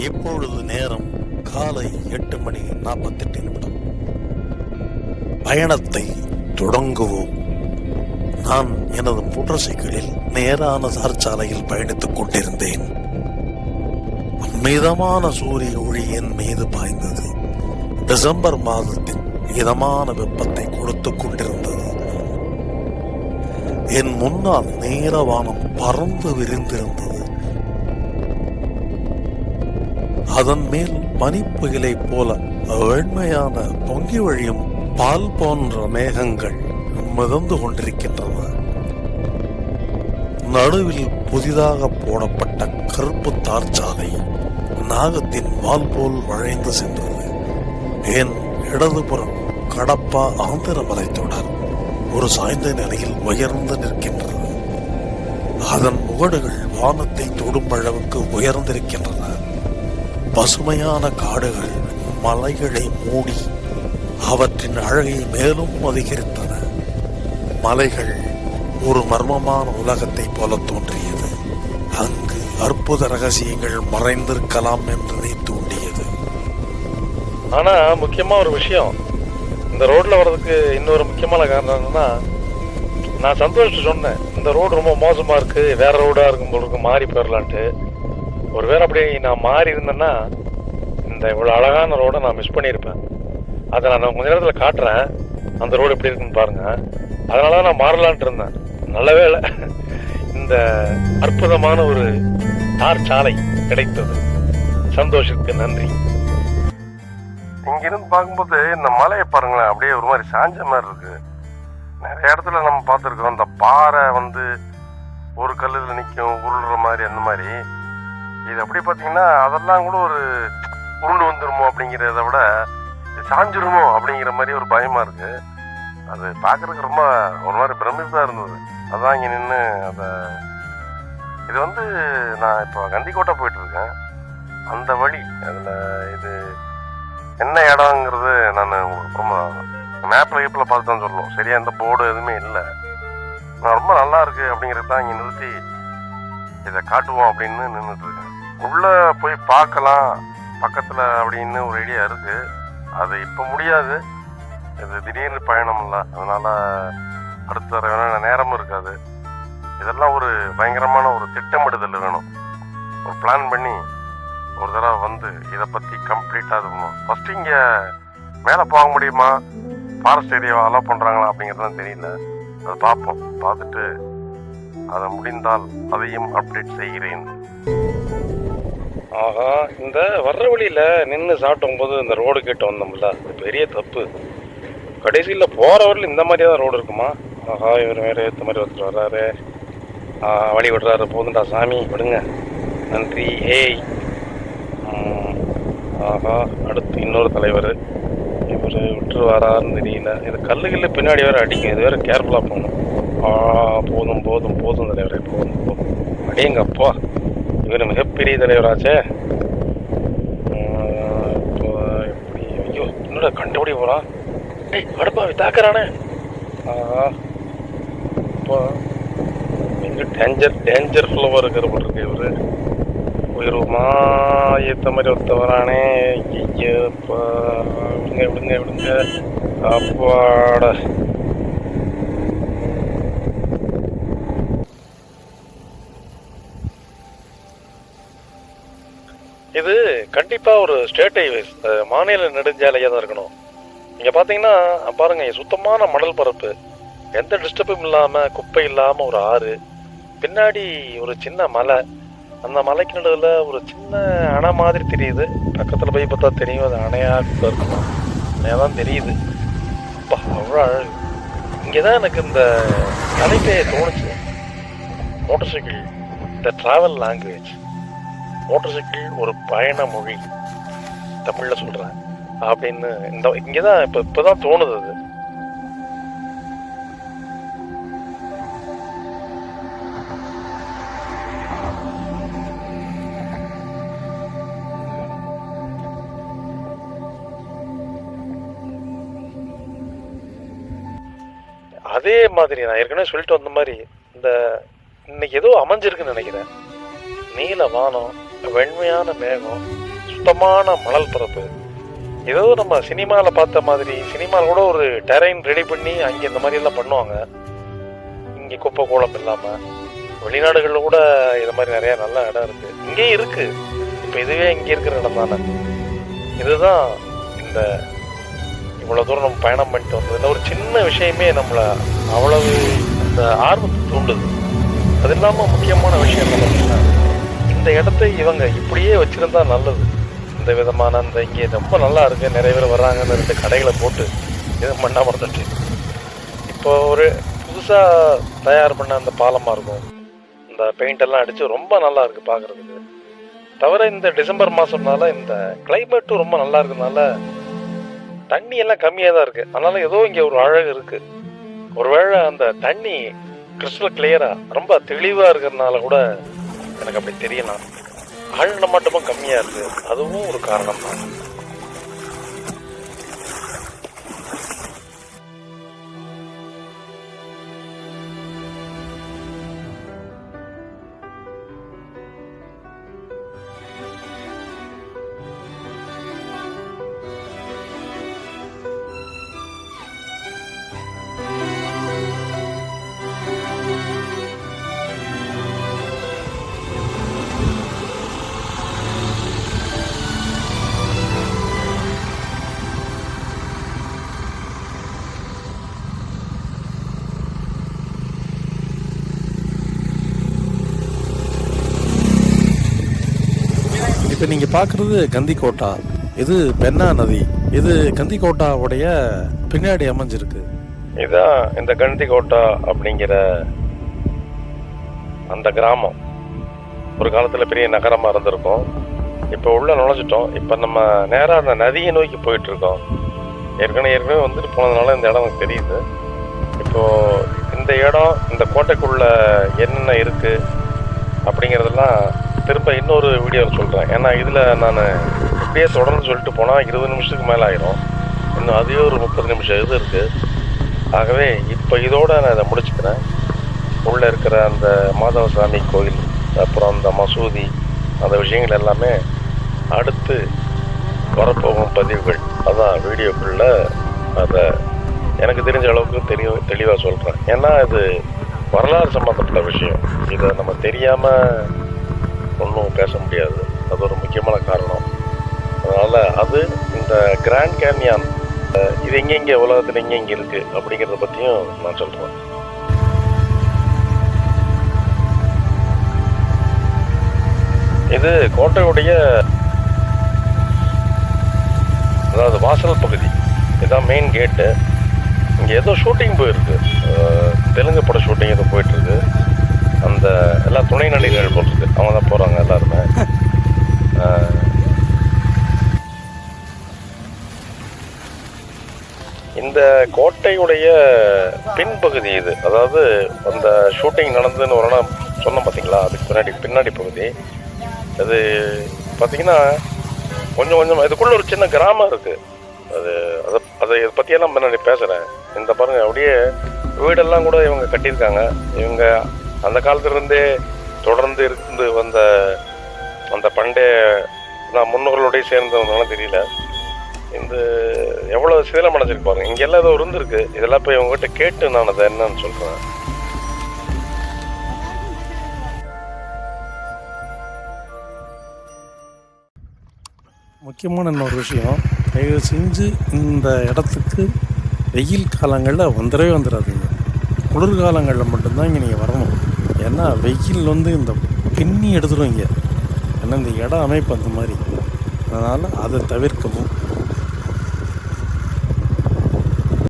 இப்பொழுது நேரம்? காலை எட்டு மணி நாற்பத்தெட்டு நிமிடம். பயணத்தை தொடங்குவோம். நான் எனது மோட்டார் சைக்கிளில் நேரான சார்சாலையில் பயணித்துக் கொண்டிருந்தேன். மிதமான சூரிய ஒளி என் மீது பாய்ந்தது. டிசம்பர் மாதத்தின் இதமான வெப்பத்தை கொடுத்துக் கொண்டிருந்தது. என் முன்னால் நேரவானம் பறந்து விரிந்திருந்தது. அதன் மேல் பனிப்புயலைப் போல வெண்மையான பொங்கி வழியும் பால் போன்ற மேகங்கள் மிதந்து கொண்டிருக்கின்றன. நடுவில் புதிதாக போடப்பட்ட கருப்பு தார்ச்சாலை நாகத்தின் வால் போல் வளைந்து சென்றது. என் இடதுபுறம் கடப்பா ஆந்திர மலைத்தொடர் ஒரு சாய்ந்த நிலையில் உயர்ந்து நிற்கின்றது. அதன் முகடுகள் வானத்தை தொடும் அளவுக்கு உயர்ந்திருக்கின்றன. பசுமையான காடுகள் மலைகளை மூடி அவற்றின் அழகை மேலும் அதிகரித்தன. மலைகள் ஒரு மர்மமான உலகத்தை போல தோன்றியது. அங்கு அற்புத ரகசியங்கள் மறைந்திருக்கலாம் என்றதை தூண்டியது ஆனா முக்கியமா ஒரு விஷயம். இந்த ரோட்ல வர்றதுக்கு இன்னொரு முக்கியமான காரணம் என்னன்னா நான் சந்தோஷ் சொன்னேன். இந்த ரோடு ரொம்ப மோசமா இருக்கு வேற ரோடா இருக்கும் போல இருக்கு மாறி போயிடலான்ட்டு ஒருவேளை அப்படி நான் மாறி இருந்தேன்னா இந்த இவ்வளோ அழகான ரோடை நான் மிஸ் பண்ணியிருப்பேன். அதை நான் கொஞ்ச நேரத்தில் காட்டுறேன். அந்த ரோடு எப்படி இருக்குன்னு பாருங்கள் அதனால தான் நான் மாறலான்ட்டு இருந்தேன். நல்ல வேலை இந்த அற்புதமான ஒரு தார் சாலை கிடைத்தது. சந்தோஷத்துக்கு நன்றி. இங்கிருந்து பார்க்கும்போது இந்த மலையை பாருங்களேன் அப்படியே ஒரு மாதிரி சாஞ்ச மாதிரி இருக்கு. நிறைய இடத்துல நம்ம பார்த்துருக்கோம் இந்த பாறை வந்து ஒரு கல்லில் நிற்கும் உருளுற மாதிரி அந்த மாதிரி. இது அப்படி பார்த்தீங்கன்னா அதெல்லாம் கூட ஒரு உருண்டு வந்துருமோ அப்படிங்கிறத விட சாஞ்சிருமோ அப்படிங்கிற மாதிரி ஒரு பயமாக இருக்கு. அது பார்க்குறதுக்கு ரொம்ப ஒரு மாதிரி பிரமிப்பாக இருந்தது. அதான் இங்கே நின்று அதை இது வந்து நான் இப்போ கந்திக்கோட்டை போயிட்டுருக்கேன் அந்த வழி அதில் இது என்ன இடங்கிறது நான் உங்களுக்கு அப்புறமா மேப்பில் கீப்பில் பார்த்து தான் சொல்லணும் சரியாக இந்த போர்டு எதுவுமே இல்லை. நான் ரொம்ப நல்லா இருக்குது அப்படிங்கிறது தான் இங்கே நிறுத்தி இதை காட்டுவோம் அப்படின்னு நின்றுட்டுருக்கேன் உள்ளே போய் பார்க்கலாம். பக்கத்தில் அப்படின்னு ஒரு ஐடியா இருக்கு. அது இப்போ முடியாது. இது திடீர்னு பயணம் இல்லை அதனால அடுத்த தடவை நேரமும் இருக்காது. இதெல்லாம் ஒரு பயங்கரமான ஒரு திட்டமிடுதல் வேணும். ஒரு பிளான் பண்ணி ஒரு தடவை வந்து இதை பற்றி கம்ப்ளீட்டாக இது ஃபஸ்ட்டு இங்கே மேலே போக முடியுமா? ஃபாரஸ்ட் ஏரியாவை அலோவ் பண்ணுறாங்களா அப்படிங்கிறதுலாம் தெரியல. அதை பார்ப்போம். பார்த்துட்டு அதை முடிந்தால் அதையும் அப்டேட் செய்கிறேன். ஆஹா இந்த வர்ற வழியில் நின்று சாப்பிட்டும் போது இந்த ரோடு கேட்டு வந்தோம்ல அது பெரிய தப்பு. கடைசியில் போகிற வரையில் இந்த மாதிரியே தான் ரோடு இருக்குமா? ஆஹா இவர் வேறு ஏற்ற மாதிரி ஒருத்தர் வர்றாரு. ஆ, வழி விடுறாரு. போதுண்டா சாமி விடுங்க. நன்றி. ஹேய் ஆஹா அடுத்து இன்னொரு தலைவர். இவர் விட்டு வராருன்னு தெரியல. இது கல்லுகளில் பின்னாடி வேற அடிக்கும். இது வேறு கேர்ஃபுல்லாக போகணும். ஆ போதும் போதும் போதும் தலைவரே போதும் போதும். அடேங்கப்பா இவர் மிகப்பெரிய தலைவராச்சே. இப்போ எப்படி ஐயோ என்னடா கண்டுபிடி போகிறான் டேய் அடுப்பாவி தாக்குறானே. இப்போ எங்க டேஞ்சர் டேஞ்சர் ஃபுல்லவா இருக்கிற போல் இருக்கு இவரு. உயிர்மா ஏத்த மாதிரி ஒருத்த வரானே ஐயோ இப்போ விடுங்க விடுங்க விடுங்க. அப்பாடா. கண்டிப்பாக ஒரு ஸ்டேட் ஹைவேஸ் மாநில நெடுஞ்சாலையாக தான் இருக்கணும். இங்கே பார்த்தீங்கன்னா பாருங்கள் சுத்தமான மணல் பரப்பு. எந்த டிஸ்டர்பும் இல்லாமல் குப்பை இல்லாமல் ஒரு ஆறு. பின்னாடி ஒரு சின்ன மலை. அந்த மலைக்கு நடுவில் ஒரு சின்ன அணை மாதிரி தெரியுது. பக்கத்தில் போய் பார்த்தா தெரியும் அது அணையா கூட இருக்கணும் அணையாக தான் தெரியுது. அப்பா அவ்வளோ அழகு. இங்கே தான் எனக்கு இந்த கலைப்பையை தோணுச்சு. Motorcycle the travel language motorcycle ஒரு பயண மொழி தமிழில் சொல்கிறேன் அப்படின்னு இந்த இங்கே தான் இப்போ இப்போ தான் தோணுது அது. அதே மாதிரி நான் ஏற்கனவே சொல்லிட்டு வந்த மாதிரி இந்த இன்னைக்கு ஏதோ அமைஞ்சிருக்குன்னு நினைக்கிறேன். நீல வானம் வெண்மையான மேகம் சுத்தமான மணல் பரப்பு ஏதோ நம்ம சினிமாவில் பார்த்த மாதிரி சினிமாவில் கூட ஒரு டெரைன் ரெடி பண்ணி அங்கே இந்த மாதிரிலாம் பண்ணுவாங்க. இங்கே குப்பை கோலம் இல்லாமல் வெளிநாடுகளில் கூட இது மாதிரி நிறையா நல்ல இடம் இருக்குது இங்கேயும் இருக்குது இப்போ இதுவே இங்கே இருக்கிற இடம் தானே. இதுதான் இந்த இவ்வளோ தூரம் நம்ம பயணம் பண்ணிட்டு வந்ததுல ஒரு சின்ன விஷயமே நம்மளை அவ்வளவு அந்த ஆர்வத்தை தூண்டுது. அது இல்லாமல் முக்கியமான விஷயம் என்ன பார்த்தீங்கன்னா இந்த இடத்த இவங்க இப்படியே வச்சுருந்தா நல்லது. இந்த விதமான அந்த இங்கே ரொம்ப நல்லா இருக்கு. நிறைய பேர் வர்றாங்கன்னு ரெண்டு கடைகளை போட்டு இது மண்ணா மறந்துட்டு. இப்போ ஒரு புதுசாக தயார் பண்ண அந்த பாலமாக இருக்கும். இந்த பெயிண்ட் எல்லாம் அடித்து ரொம்ப நல்லா இருக்குது பார்க்குறதுக்கு தவிர இந்த டிசம்பர் மாதம்னால இந்த கிளைமேட்டும் ரொம்ப நல்லா இருக்கிறதுனால தண்ணி எல்லாம் கம்மியாக தான் இருக்குது அதனால ஏதோ இங்கே ஒரு அழகு இருக்குது ஒருவேளை அந்த தண்ணி கிறிஸ்டல் கிளியராக ரொம்ப தெளிவாக இருக்கிறதுனால கூட எனக்கு அப்படி தெரியலாம் ஆழ்ன மட்டமும் கம்மியாக இருக்குது அதுவும் ஒரு காரணம் தான் இப்போ நீங்கள் பார்க்குறது கந்திக்கோட்டா இது பென்னா நதி. இது கந்திக்கோட்டாவுடைய பின்னாடி அமைஞ்சிருக்கு. இதான் இந்த கந்திக்கோட்டா அப்படிங்கிற அந்த கிராமம். ஒரு காலத்தில் பெரிய நகரமாக இருந்திருக்கும். இப்போ உள்ளே நுழைஞ்சிட்டோம். இப்போ நம்ம நேராக அந்த நதியை நோக்கி போயிட்டுருக்கோம். ஏற்கனவே ஏற்கனவே வந்துட்டு போனதுனால இந்த இடம் எனக்கு தெரியுது. இப்போது இந்த இடம் இந்த கோட்டைக்குள்ளே என்னென்ன இருக்குது அப்படிங்கிறதெல்லாம் திரும்ப இன்னொரு வீடியோவில் சொல்கிறேன் ஏன்னா இதில் நான் இப்படியே தொடர்ந்து சொல்லிட்டு போனால் இருபது நிமிஷத்துக்கு மேலே ஆயிரும். இன்னும் அதே ஒரு முப்பது நிமிஷம் இது இருக்குது ஆகவே இப்போ இதோடு நான் இதை முடிச்சுக்கிறேன். உள்ளே இருக்கிற அந்த மாதவசாமி கோயில் அப்புறம் அந்த மசூதி அந்த விஷயங்கள் எல்லாமே அடுத்து வரப்போகும் பதிவுகள். அதான் வீடியோக்குள்ள அதை எனக்கு தெரிஞ்ச அளவுக்கு தெளிவ தெளிவாக சொல்கிறேன் ஏன்னா இது வரலாறு சம்மந்தப்பட்ட விஷயம். இதை நம்ம தெரியாமல் ஒன்றும் பேச முடியாது. அது ஒரு முக்கியமான காரணம். அதனால் அது இந்த கிராண்ட் கேன்யான் இது எங்கெங்கே உலகத்தில் எங்கெங்கே இருக்குது அப்படிங்கிறத பற்றியும் நான் சொல்கிறேன் இது கோட்டையுடைய அதாவது வாசல் பகுதி. இதுதான் மெயின் கேட்டு இங்கே ஏதோ ஷூட்டிங் போயிருக்கு. தெலுங்கு பட ஷூட்டிங் ஏதோ போயிட்டுருக்கு அந்த எல்லா துணை நடிகர்கள் போட்டிருக்கு. அவங்க தான் போகிறாங்க எல்லாருமே. இந்த கோட்டையுடைய பின்பகுதி இது. அதாவது அந்த ஷூட்டிங் நடந்ததுன்னு ஒரு நாள் சொன்னோம் பார்த்தீங்களா அதுக்கு பின்னாடி பின்னாடி பகுதி. அது பார்த்தீங்கன்னா கொஞ்சம் கொஞ்சம் இதுக்குள்ள ஒரு சின்ன கிராமம் இருக்கு. அது அதை அதை இதை பற்றியெல்லாம் முன்னாடி பேசுகிறேன் இந்த பாருங்க அப்படியே வீடெல்லாம் கூட இவங்க கட்டியிருக்காங்க. இவங்க அந்த காலத்திலிருந்தே தொடர்ந்து இருந்து வந்த அந்த பண்டைய நான் முன்னோர்களோடய சேர்ந்தவங்களால தெரியல. இந்த எவ்வளோ சிதிலம் அடைஞ்சிருக்கு பாருங்க. இங்கே எல்லாம் ஏதோ இருந்திருக்கு. இதெல்லாம் போய் உங்ககிட்ட கேட்டு நான் அதை என்னன்னு சொல்கிறேன் முக்கியமான இன்னொரு விஷயம் தயவு செஞ்சு இந்த இடத்துக்கு வெயில் காலங்களில் வந்துடவே வந்துடாதீங்க. குளிர்காலங்களில் மட்டும்தான் இங்கே நீங்கள் வரணும். ஏன்னா வெயில் வந்து இந்த பின்னி எடுத்துடும் இங்கே. ஏன்னா இந்த இடம் அமைப்பு அந்த மாதிரி. அதனால் அதை தவிர்க்கவும்